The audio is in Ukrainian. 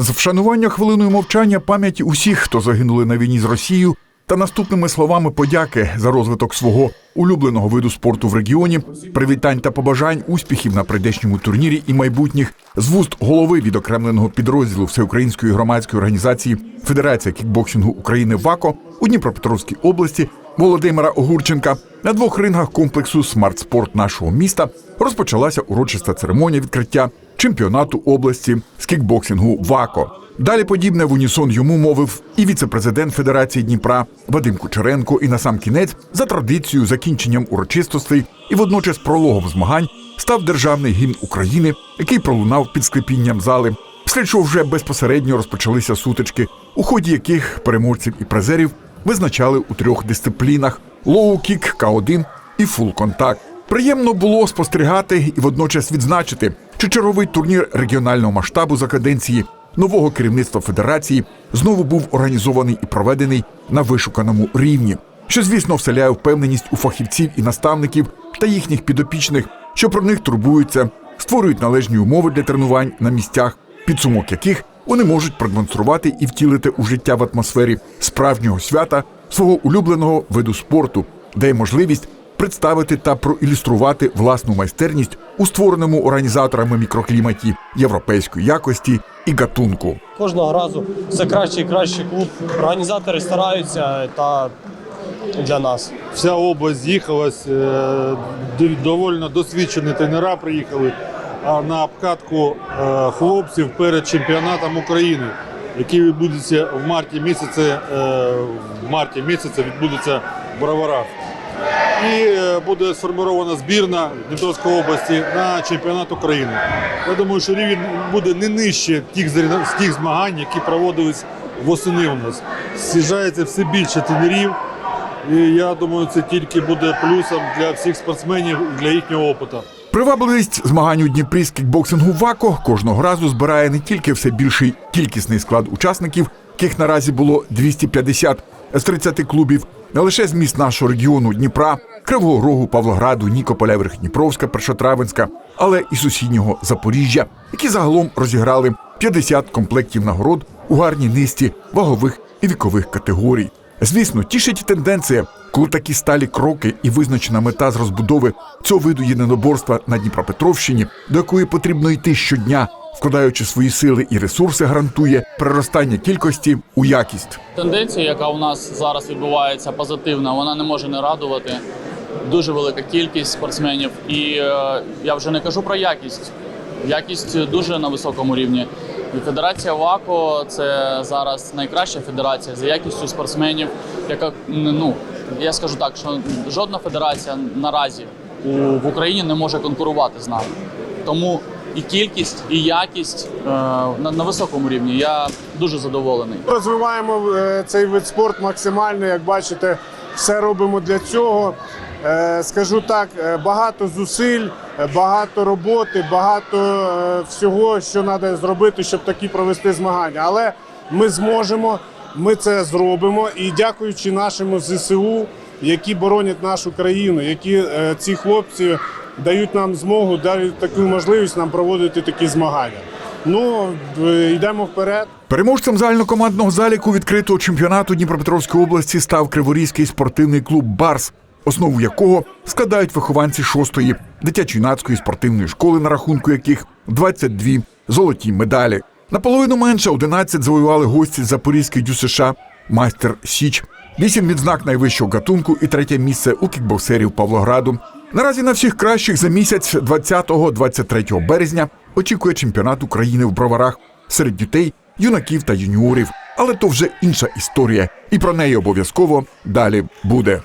З вшанування хвилиною мовчання пам'яті усіх, хто загинули на війні з Росією, та наступними словами подяки за розвиток свого улюбленого виду спорту в регіоні, привітань та побажань успіхів на прийдешньому турнірі і майбутніх. З вуст голови відокремленого підрозділу Всеукраїнської громадської організації Федерація кікбоксингу України ВАКО у Дніпропетровській області Володимира Огурченка. На двох рингах комплексу «Смарт-спорт» нашого міста розпочалася урочиста церемонія відкриття чемпіонату області з кікбоксингу ВАКО. Далі подібне в унісон йому мовив і віце-президент Федерації Дніпра Вадим Кучеренко. І на сам кінець, за традицією, закінченням урочистостей і водночас прологом змагань став державний гімн України, який пролунав під склепінням зали. Після чого вже безпосередньо розпочалися сутички, у ході яких переможців і призерів визначали у трьох дисциплінах: лоу-кік, К1 і фул-контакт. Приємно було спостерігати і водночас відзначити, що черговий турнір регіонального масштабу за каденції. Нового керівництва федерації. Знову був організований і проведений на вишуканому рівні, що, звісно, вселяє впевненість у фахівців і наставників та їхніх підопічних, що про них турбуються, створюють належні умови для тренувань на місцях, підсумок яких вони можуть продемонструвати і втілити у життя в атмосфері справжнього свята свого улюбленого виду спорту, дає можливість представити та проілюструвати власну майстерність у створеному організаторами мікрокліматі європейської якості і гатунку. Кожного разу все кращий і кращий клуб. Організатори стараються та для нас. Вся область з'їхалась, е, доволі досвідчені тренера приїхали а на обкатку е, хлопців перед чемпіонатом України, який відбудеться в марті місяці, е, в марті місяці відбудеться в Броварах. І е, буде сформована збірна Дніпровської області на чемпіонат України. Я думаю, що рівень буде не нижче тих, тих змагань, які проводились восени у нас. З'їжджається все більше тренерів. І я думаю, це тільки буде плюсом для всіх спортсменів для їхнього опиту. Привабливість змагань у Дніпрі з кікбоксингу ВАКО кожного разу збирає не тільки все більший кількісний склад учасників, яких наразі було 250 з 30 клубів, не лише з міст нашого регіону Дніпра, Кривого Рогу, Павлограду, Нікополя, Верхніпровська, Першотравенська, але і сусіднього Запоріжжя, які загалом розіграли 50 комплектів нагород у гарній низці вагових і вікових категорій. Звісно, тішить тенденція, коли такі сталі кроки і визначена мета з розбудови цього виду єдиноборства на Дніпропетровщині, до якої потрібно йти щодня, вкладаючи свої сили і ресурси, гарантує переростання кількості у якість. Тенденція, яка у нас зараз відбувається позитивна, вона не може не радувати. Дуже велика кількість спортсменів, і е, я вже не кажу про якість. Якість дуже на високому рівні. І Федерація ВАКО це зараз найкраща федерація за якістю спортсменів, яка ну я скажу так, що жодна федерація наразі у, в Україні не може конкурувати з нами. Тому і кількість, і якість е, на, на високому рівні. Я дуже задоволений. Розвиваємо е, цей вид спорту максимально, як бачите, все робимо для цього. Е, Скажу так, е, багато зусиль, багато роботи, багато всього, що треба зробити, щоб такі провести змагання. Але ми зможемо, ми це зробимо. І дякуючи нашому ЗСУ, які боронять нашу країну, які е, ці хлопці дають нам змогу, дають таку можливість нам проводити такі змагання. Ну, е, йдемо вперед. Переможцем загальнокомандного заліку відкритого чемпіонату Дніпропетровської області став Криворізький спортивний клуб Барс, основу якого складають вихованці шостої дитячо-юнацької спортивної школи, на рахунку яких 22 золоті медалі. Наполовину менше 11 завоювали гості Запорізької ДЮСШ майстер Січ. Вісім відзнак найвищого гатунку і третє місце у кікбоксерів Павлограду. Наразі на всіх кращих за місяць 20-23 березня очікує чемпіонат України в броварах серед дітей, юнаків та юніорів. Але то вже інша історія, і про неї обов'язково далі буде.